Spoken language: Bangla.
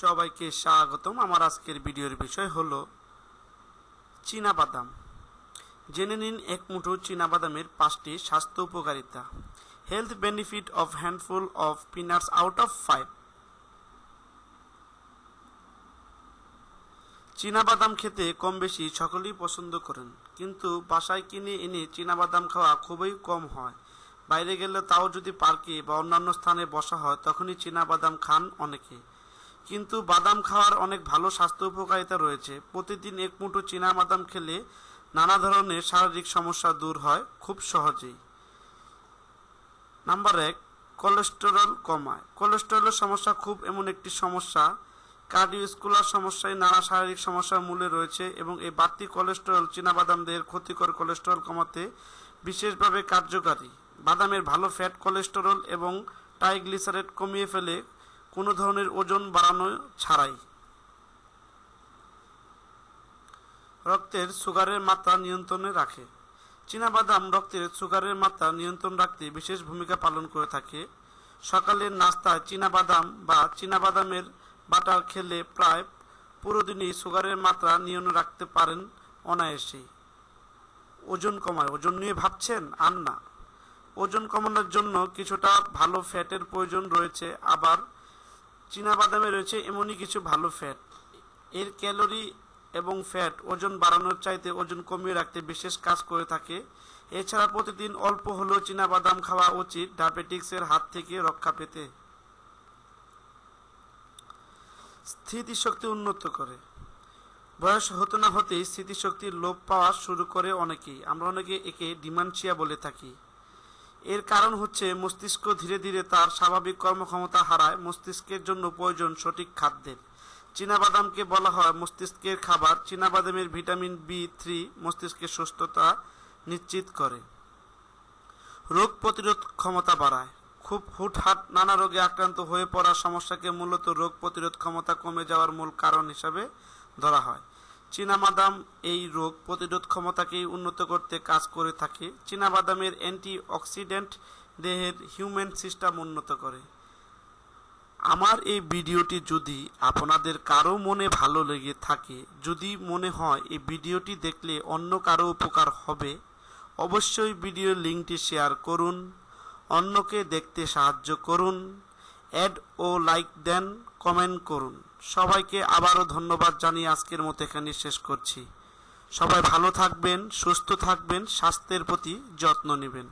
সবাইকে স্বাগতম। আমার আজকের ভিডিওর বিষয় হলো বাদাম জেনে নিন এক মুঠো বাদামের পাঁচটি স্বাস্থ্য উপকারিতা। Health benefit of handful of peanuts out of five বাদাম খেতে কম বেশি সকলেই পছন্দ করেন, কিন্তু বাসায় কিনে এনে বাদাম খাওয়া খুবই কম হয়। বাইরে গেলে তাও যদি পার্কে বা অন্যান্য স্থানে বসা হয়, তখনই বাদাম খান অনেকে। কিন্তু বাদাম খাওয়ার অনেক ভালো স্বাস্থ্য উপকারিতা রয়েছে। প্রতিদিন এক মুঠো চীনা বাদাম খেলে নানা ধরনের শারীরিক সমস্যা দূর হয় খুব সহজেই। নাম্বার এক, কোলেস্টেরল কমায়। কোলেস্টেরলের সমস্যা খুব এমন একটি সমস্যা। কার্ডিওস্কুলার সমস্যায় নানা শারীরিক সমস্যার মূলে রয়েছে এবং এই বাড়তি কোলেস্টেরল চীনাবাদাম দেহের ক্ষতিকর কোলেস্টেরল কমাতে বিশেষভাবে কার্যকারী। বাদামের ভালো ফ্যাট কোলেস্টেরল এবং ট্রাইগ্লিসারাইড কমিয়ে ফেলে কোনো ধরনের ওজন বাড়ানো ছাড়াই। রক্তের সুগারের মাত্রা নিয়ন্ত্রণে রাখে। বাদাম রক্তের সুগারের মাত্রা নিয়ন্ত্রণ রাখতে বিশেষ ভূমিকা পালন করে থাকে। সকালের নাস্তায় বাদাম বা বাদামের বাটার খেলে প্রায় পুরো দিনই সুগারের মাত্রা নিয়ন্ত্রণ রাখতে পারেন অনায়াসেই। ওজন কমায়। ওজন নিয়ে ভাবছেন? আর না। ওজন কমানোর জন্য কিছুটা ভালো ফ্যাটের প্রয়োজন রয়েছে। আবার বাদামে রয়েছে এমনই কিছু ভালো ফ্যাট এর ক্যালোরি এবং ফ্যাট ওজন বাড়ানোর চাইতে ওজন কমিয়ে রাখতে বিশেষ কাজ করে থাকে। এছাড়া প্রতিদিন অল্প হলেও বাদাম খাওয়া উচিত ডায়াবেটিক্সের হাত থেকে রক্ষা পেতে। স্থিতিশক্তি উন্নত করে। বয়স হতে না হতেই স্মৃতিশক্তির লোপ পাওয়া শুরু করে অনেকেই। আমরা অনেকে একে ডিমানশিয়া বলে থাকি। এর কারণ হচ্ছে মস্তিষ্ক ধীরে ধীরে তার স্বাভাবিক কর্মক্ষমতা হারায়। মস্তিষ্কের জন্য প্রয়োজন সঠিক খাদ্যের চীনাবাদামকে বলা হয় মস্তিষ্কের খাবার। চীনাবাদামের ভিটামিন বি থ্রি মস্তিষ্কের সুস্থতা নিশ্চিত করে। রোগ প্রতিরোধ ক্ষমতা বাড়ায়। খুব হুটহাট নানা রোগে আক্রান্ত হয়ে পড়া সমস্যাকে মূলত রোগ প্রতিরোধ ক্ষমতা কমে যাওয়ার মূল কারণ হিসাবে ধরা হয়। চীনাবাদাম এই রোগ প্রতিরোধ ক্ষমতাকেই উন্নত করতে কাজ করে থাকে। চীনাবাদামের অ্যান্টি অক্সিডেন্ট দেহের হিউম্যান সিস্টেম উন্নত করে। আমার এই ভিডিওটি যদি আপনাদের কারও মনে ভালো লেগে থাকে, যদি মনে হয় এই ভিডিওটি দেখলে অন্য কারও উপকার হবে, অবশ্যই ভিডিও লিঙ্কটি শেয়ার করুন, অন্যকে দেখতে সাহায্য করুন অ্যাড ও লাইক দেন কমেন্ট করুন। সবাইকে আবারও ধন্যবাদ জানিয়ে আজকের মতো এখানে শেষ করছি। সবাই ভালো থাকবেন, সুস্থ থাকবেন, স্বাস্থ্যের প্রতি যত্ন নেবেন।